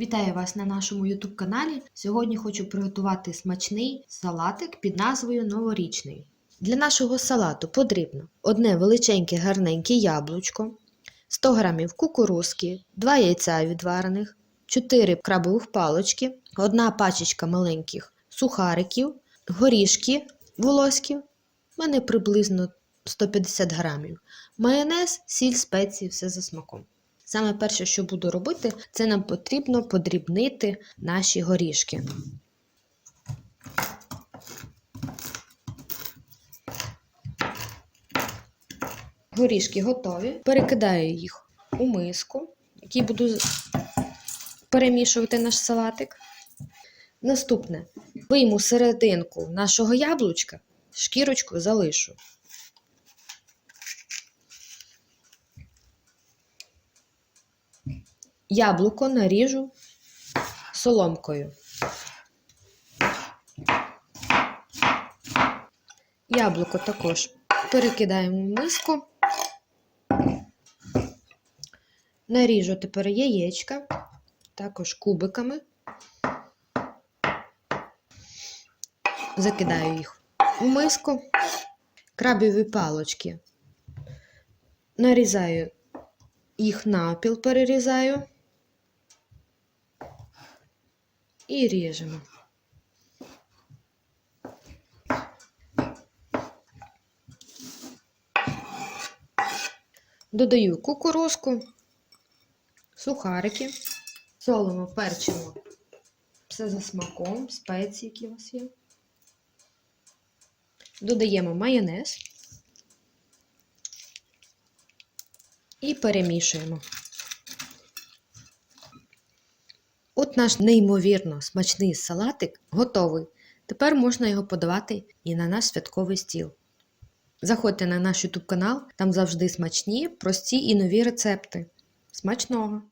Вітаю вас на нашому YouTube каналі. Сьогодні хочу приготувати смачний салатик під назвою Новорічний. Для нашого салату потрібно одне величеньке гарненьке яблучко, 100 г кукурузки, 2 яйця відварених, 4 крабових палочки, одна пачечка маленьких сухариків, горішки волоські, в мене приблизно 150 грамів, майонез, сіль, спеції, все за смаком. Саме перше, що буду робити, це нам потрібно подрібнити наші горішки. Горішки готові. Перекидаю їх у миску, в якій буду перемішувати наш салатик. Наступне вийму серединку нашого яблучка, шкірочку залишу. Яблуко наріжу соломкою. Яблуко також перекидаємо в миску. Наріжу тепер яєчка, також кубиками. Закидаю їх у миску, крабові палочки. Нарізаю їх напіл, перерізаю. І ріжемо. Додаю кукурузку, сухарики, солимо, перчимо. Все за смаком, спеції, які у вас є. Додаємо майонез і перемішуємо. От наш неймовірно смачний салатик готовий. Тепер можна його подавати і на наш святковий стіл. Заходьте на наш YouTube канал, там завжди смачні, прості і нові рецепти. Смачного!